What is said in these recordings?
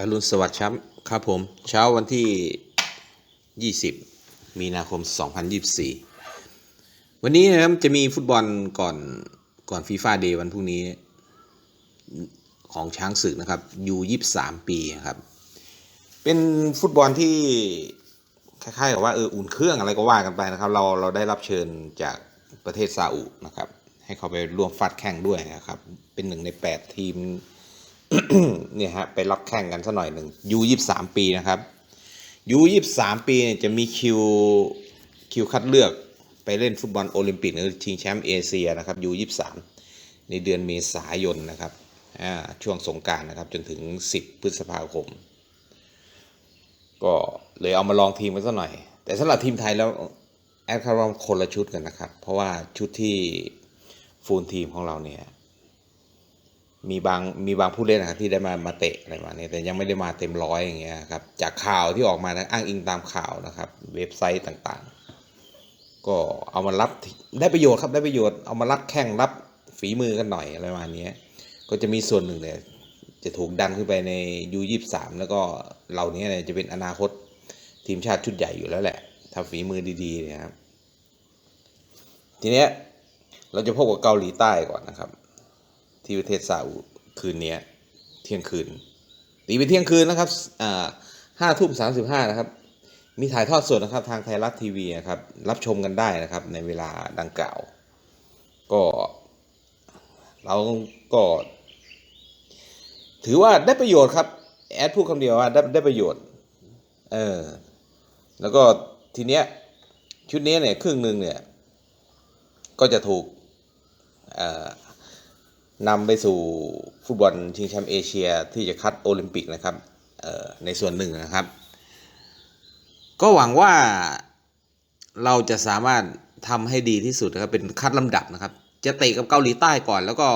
อรุณสวัสดิ์ครับครับผม เช้าวันที่ 20 มีนาคม 2024 วันนี้นะครับจะมีฟุตบอลก่อนก่อนฟีฟ่าเดย์วันพรุ่งนี้ ของช้างศึกนะครับยู23ปีครับ เป็นฟุตบอลที่คล้ายๆกับว่าเอออุ่นเครื่องอะไรก็ว่ากันไปนะครับ เราเราได้รับเชิญจากประเทศซาอุนะครับ ให้เขาไปร่วมฟัดแข่งด้วยนะครับ เป็นหนึ่งใน 8 ทีม เนี่ยฮะไปรับแข่งกันสักหน่อยหนึ่งยูยี่สามปีนะครับยูยี่สามปีเนี่ยจะมีคิวคิวคัดเลือกไปเล่นฟุตบอลโอลิมปิกหรือชิงแชมป์เอเชียนะครับยูยี่สามในเดือนเมษายนนะครับอ่าช่วงสงการนะครับจนถึง 10 พฤษภาคม ก็เลยเอามาลองทีมกันสักหน่อย แต่สำหรับทีมไทยแล้วแอดคารอมคนละชุดกันนะครับ เพราะว่าชุดที่ฟูลทีมของเราเนี่ย มีบางมีบางผู้เล่นนะครับที่ได้มามาเตะอะไรมาเนี่ยแต่ยังไม่ได้มาเต็มร้อยอย่างเงี้ยครับจากข่าวที่ออกมานะอ้างอิงตามข่าวนะครับ เว็บไซต์ต่างๆ ก็เอามารับได้ประโยชน์ครับได้ประโยชน์เอามารับแข่งรับฝีมือกันหน่อยอะไรประมาณนี้ก็จะมีส่วนหนึ่งเนี่ยจะถูกดันขึ้นไปในยูยี่สามแล้วก็เหล่านี้เนี่ยจะเป็นอนาคตทีมชาติชุดใหญ่อยู่แล้วแหละถ้าฝีมือดีๆนี่ยครับทีเนี้ยเราจะพบกับเกาหลีใต้ก่อนนะครับ ที่ประเทศซาอุคืนนี้เที่ยงคืนตีไปเที่ยงคืนนะครับอ่าห้าทุ่มสามสิบห้านะครับมีถ่ายทอดสดนะครับทางไทยรัฐทีวีนะครับรับชมกันได้นะครับในเวลาดังกล่าว ก็เราก็ถือว่าได้ประโยชน์ครับแอดพูดคำเดียวว่าได้ได้ประโยชน์เออแล้วก็ทีเนี้ยชุดนี้เนี่ยครึ่งหนึ่งเนี่ยก็จะถูกอ่อ นำไปสู่ฟุตบอลชิงแชมป์เอเชียที่จะคัดโอลิมปิกนะครับในส่วนหนึ่งนะครับ ก็หวังว่าเราจะสามารถทำให้ดีที่สุดนะครับเป็นคัดลำดับนะครับ จะเตะกับเกาหลีใต้ก่อนแล้วก็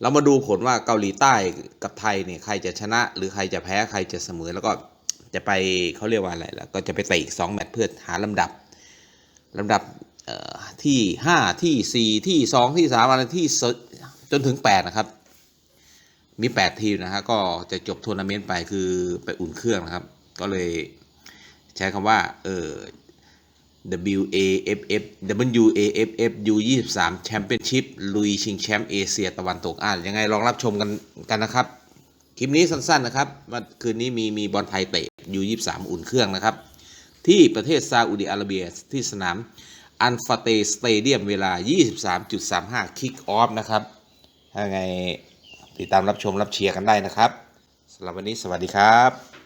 เรามาดูผลว่าเกาหลีใต้กับไทยเนี่ยใครจะชนะ หรือใครจะแพ้ใครจะเสมอแล้วก็จะไปเขาเรียกว่าอะไรแล่ะก็จะไปเตะอีกสองแมตช์เพื่อหาลำดับลำดับที่ห้าที่สี่ที่สองที่สามอะไรที่ จนถึงแปดนะครับ มีแปดทีมนะฮะก็จะจบทัวร์นาเมนต์ไปคือไปอุ่นเครื่องนะครับ ก็เลยใช้คำว่าเออ WAFF WAFF U23 Championship ลุยชิงแชมป์เอเชียตะวันตกอ่านยังไงลองรับชมกันกันนะครับ คลิปนี้สั้นๆนะครับวันคืนนี้มีมีบอลไทยเตะ U23 อุ่นเครื่องนะครับ ที่ประเทศซาอุดิอาระเบียที่สนามอันฟาเตสเตเดียมเวลา 23.35 คิกออฟนะครับ ถ้าไงติดตามรับชมรับเชียร์กันได้นะครับสำหรับวันนี้สวัสดีครับ